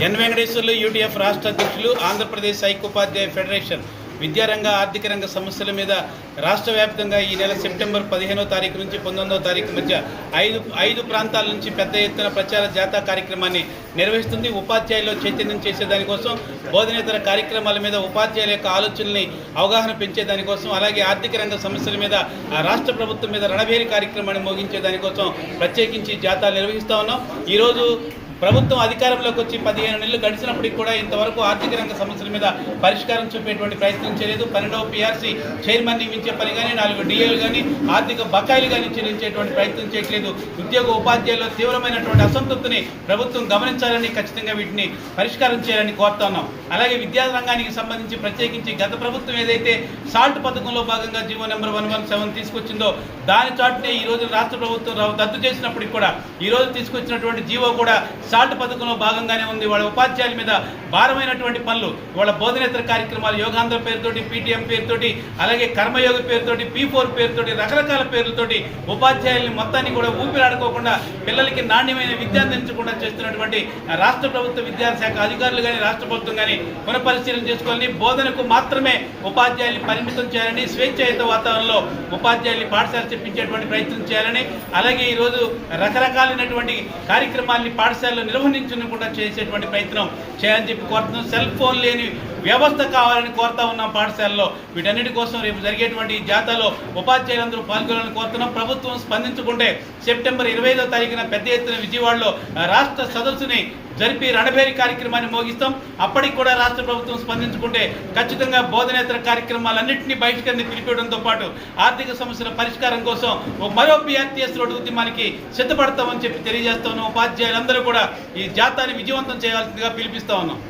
ఎన్ Venkateswarlu UTF రాష్ట్ర అధ్యక్షులు Andhra Pradesh ఐక్యోపాధ్యాయ federation విద్యారంగ ఆర్థిక రంగ సమస్యల మీద రాష్ట్ర వ్యాప్తంగా ఈ నెల సెప్టెంబర్ పదిహేనో తారీఖు నుంచి పంతొమ్మిదో తారీఖు మధ్య ఐదు ఐదు ప్రాంతాల నుంచి పెద్ద ఎత్తున ప్రచార జాతా కార్యక్రమాన్ని నిర్వహిస్తుంది. ఉపాధ్యాయుల్లో చైతన్యం చేసేదానికోసం బోధనేతర కార్యక్రమాల మీద ఉపాధ్యాయుల యొక్క ఆలోచనల్ని అవగాహన పెంచేదానికోసం అలాగే ఆర్థిక రంగ సమస్యల మీద ఆ రాష్ట్ర ప్రభుత్వం మీద రణభేరి కార్యక్రమాన్ని మోగించేదానికోసం ప్రత్యేకించి జాతాలు నిర్వహిస్తా ఉన్నాం. ఈరోజు ప్రభుత్వం అధికారంలోకి వచ్చి పదిహేను నెలలు గడిచినప్పటికీ కూడా ఇంతవరకు ఆర్థిక రంగ సమస్యల మీద పరిష్కారం చూపేటువంటి ప్రయత్నం చేయలేదు. పన్నెండవ పిఆర్సీ చైర్మన్ నియమించే పని కానీ నాలుగు డిఏలు కానీ ఆర్థిక బకాయిలు కానీ చెల్లించేటువంటి ప్రయత్నం చేయట్లేదు. ఉద్యోగ ఉపాధ్యాయుల్లో తీవ్రమైనటువంటి అసంతృప్తిని ప్రభుత్వం గమనించాలని ఖచ్చితంగా వీటిని పరిష్కారం చేయాలని కోరుతా ఉన్నాం. అలాగే విద్యా రంగానికి సంబంధించి ప్రత్యేకించి గత ప్రభుత్వం ఏదైతే సాల్ట్ పథకంలో భాగంగా G O number one one seven తీసుకొచ్చిందో దాని చాటునే ఈ రోజు రాష్ట్ర ప్రభుత్వం రద్దు చేసినప్పటికి కూడా ఈ రోజు తీసుకొచ్చినటువంటి జీవో కూడా సాల్ట్ పథకంలో భాగంగానే ఉంది. వాళ్ళ ఉపాధ్యాయుల మీద భారమైనటువంటి పనులు. వాళ్ళ బోధనేతర కార్యక్రమాలు యోగాంధ్ర పేరుతోటి పీటీఎం పేరుతోటి అలాగే కర్మయోగ పేరుతోటి పీ ఫోర్ పేరుతోటి రకరకాల పేర్లతోటి ఉపాధ్యాయుల్ని మొత్తాన్ని కూడా ఊపిరాడుకోకుండా పిల్లలకి నాణ్యమైన విద్య అందించకుండా చేస్తున్నటువంటి రాష్ట్ర ప్రభుత్వ విద్యాశాఖ అధికారులు కానీ రాష్ట్ర ప్రభుత్వం కానీ పునఃపరిశీలన చేసుకోవాలని బోధనకు మాత్రమే ఉపాధ్యాయుల్ని పరిమితం చేయాలని స్వేచ్ఛాయుత వాతావరణంలో ఉపాధ్యాయుల్ని పాఠశాల చెప్పించేటువంటి ప్రయత్నం చేయాలని అలాగే ఈరోజు రకరకాలైనటువంటి కార్యక్రమాల్ని పాఠశాల పాఠశాలలో నిర్వహించకుండా చేసేటువంటి ప్రయత్నం చేయాలని చెప్పి కోరుతున్నాం. సెల్ ఫోన్ లేని వ్యవస్థ కావాలని కోరుతా ఉన్నాం పాఠశాలలో. వీటన్నిటి కోసం రేపు జరిగేటువంటి ఈ జాతాలో ఉపాధ్యాయులందరూ పాల్గొనాలని కోరుతున్నాం. ప్రభుత్వం స్పందించుకుంటే సెప్టెంబర్ ఇరవై ఐదో తారీఖున పెద్ద ఎత్తున విజయవాడలో రాష్ట్ర సదస్సుని జరిపి రణభేరి కార్యక్రమాన్ని మోగిస్తాం. అప్పటికి కూడా రాష్ట్ర ప్రభుత్వం స్పందించుకుంటే ఖచ్చితంగా బోధనేతర కార్యక్రమాలన్నింటినీ బహిష్కరణ పిలిపేయడంతో పాటు ఆర్థిక సమస్యల పరిష్కారం కోసం ఓ మరో బీఆర్టీఎస్ రోడ్డు ఉద్యమానికి సిద్ధపడతామని చెప్పి తెలియజేస్తా ఉన్నాం. ఉపాధ్యాయులందరూ కూడా ఈ జాతాన్ని విజయవంతం చేయాల్సిందిగా పిలిపిస్తా ఉన్నాం.